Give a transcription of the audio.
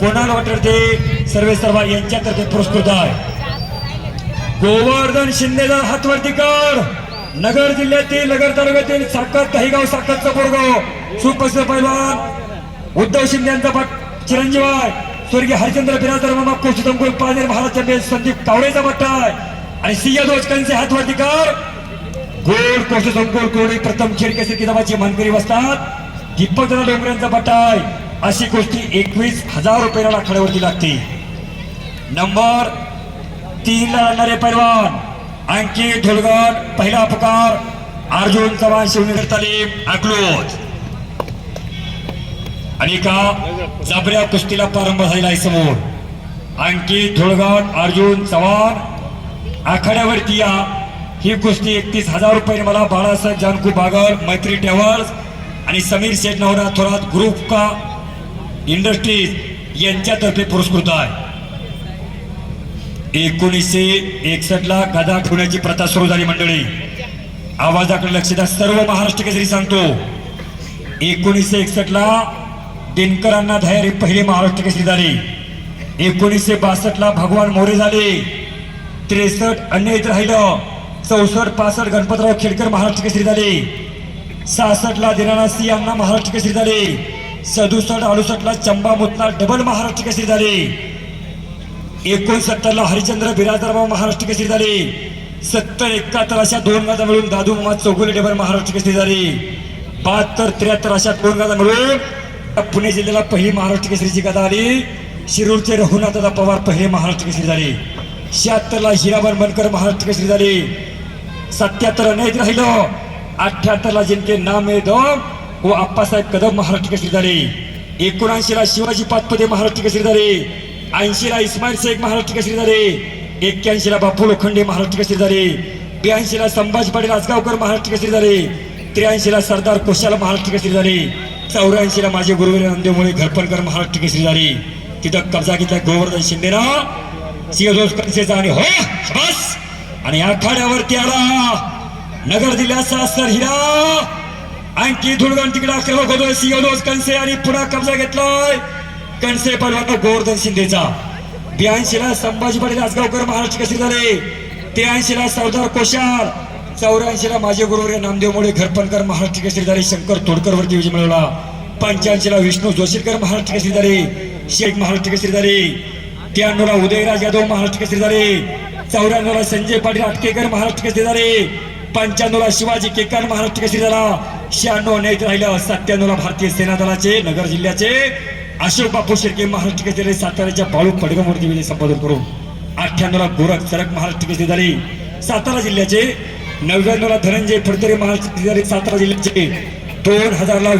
कोणाला वाटत ते सर्वे सर्व यांच्यातर्फे पुरस्कृत आहे. गोवर्धन शिंदेचा हातवरती कर. नगर जिल्ह्यातील नगर तालुक्यातील साखर दहीगाव साखरचा बोरगाव सुप्रसिद्ध पैलवान उद्धव शिंदे यांचा पट चिरंजीव आहे. स्वर्गीय हरिचंद्र बिरादर मामा कोशितंकुल पानेर बेल संदीप कावळेचा पट्टा आहे. आणि सिंह दोजकांचे हातवरती कर. गोड कोश गोल कोणी प्रथम खेळकेसी किताबाची मानकरी बसतात दीपक दादा डोंगऱ्यांचा पट्टा आहे. अशी गोष्टी एकवीस हजार रुपयाला आखाड्यावरती लागते. नंबर तीन ला लढणारे पैलवान अंकित धुलगड पहिला अपकार अर्जुन चव्हाण शिवनगर तालीम अकलोज. आणि का? जबऱ्या कुस्तीला प्रारंभ झालेला आहे समोर. अंकित धुळगड अर्जुन चव्हाण आखाड्यावरती या. ही कुस्ती एकतीस हजार रुपये मला बाळासाहेब जानकू बागर मैत्री टेवल्स आणि समीर शेठ नवरा थोरात ग्रुप का? इंडस्ट्रीज यांच्यातर्फे पुरस्कृत आहे. एकोणीसशे एकसष्टला गदा ठेवण्याची प्रथा सुरू झाली मंडळी. आवाजाकडे लक्ष द्या. सर्व महाराष्ट्र केसरी सांगतो. एकोणीसशे एकसष्टला दिनकरांना धैर्य पहिले महाराष्ट्र केसरी झाले. एकोणीसशे बासष्टला भगवान मोरे झाले. त्रेसष्ट अन्य राहिलं. चौसष्ट पासष्ट गणपतराव खेडकर महाराष्ट्र केसरी झाले. सहासष्टला दिनानाथ सिंह यांना महाराष्ट्र केसरी झाले. सदुसष्ट अडुसष्ट ला चंबा मुतला डबल महाराष्ट्र केसरी झाले. एकोणसत्तर ला हरिचंद्र बिरादरबाव महाराष्ट्र केसरी झाले. सत्तर एकाहत्तर अशा दोन गाजा मिळून दादू मामा चौगुले डबल महाराष्ट्र केसरी झाले. बहात्तर त्र्याहत्तर अशा दोन गाजा मिळून पुणे जिल्ह्याला पहिली महाराष्ट्र केसरीची गाथा आली. शिरूरचे रघुनाथदा पवार पहिले महाराष्ट्र केसरी झाले. शहात्तरला हिराबर मनकर महाराष्ट्र केसरी झाले. सत्याहत्तर अनेक राहिलं. अठ्याहत्तरला जिंके नाम दम व आप्पासाहेब कदम महाराष्ट्र केसरी झाले? एकोणऐंशीला शिवाजी पाचपदे महाराष्ट्र केसरी झाले? ऐंशीला इस्माईल शेख महाराष्ट्र केसरी झाले? एक्क्याऐंशीला बापू लोखंडे महाराष्ट्र केसरी झाले? ब्याऐंशीला संभाजी पाटील आजगावकर महाराष्ट्र केसरी झाले? त्र्याऐंशीला सरदार कोशाला महाराष्ट्र केसरी झाले? चौऱ्याऐंशीला माझे गुरुवीर नंदेमुळे घरपणकर महाराष्ट्र केसरी झाले? तिथं कब्जा घेतला गोवर्धन शिंदेनं सिंहदोष कनसेचा आणि हो बस आणि आखाड्यावरती आला. नगर दिल्याचा सर हिरा आणखी धुळगण तिकडे आक्रमक होतोय सिंहदोष कणसे आणि पुन्हा कब्जा घेतलाय. कणसे पलवान गोवर्धन शिंदेचा. ब्याऐंशी ला संभाजी पाटील आसगावकर महाराष्ट्र कसे झाले? त्र्याऐंशी ला सरदार कोशार चौऱ्याऐंशी ला माझे गुरुवर नामदेव मोळे घरपणकर महाराष्ट्र केसरी झाले? शंकर तोडकर वरती विजय मिळवला. पंच्याऐंशी ला विष्णू जोशीकर महाराष्ट्र केसरी झाले? शेख महाराष्ट्र केसरी झाले? त्र्याण्णव ला उदयराज यादव महाराष्ट्र केसरी झाले? चौऱ्याण्णव ला संजय पाटील आटकेकर महाराष्ट्र केसरी झाले? पंच्याण्णवला शिवाजी केकार महाराष्ट्र केसरी झाला? शहाण्णव नाही राहिलं सत्त्याण्णवला भारतीय सेना दलाचे नगर जिल्ह्याचे. अशोक बापू शिर्के महाराष्ट्र केसरी साताऱ्याच्या बाळू पडगमवरती विजय संपादन करून. अठ्ठ्याण्णवला गोरख सरक महाराष्ट्र केसरी झाली? सातारा जिल्ह्याचे. नव्याण्णवला धनंजय फडतरे महाराष्ट्र केसरी झाले? सातारा जिल्ह्याचे. दोन हजारला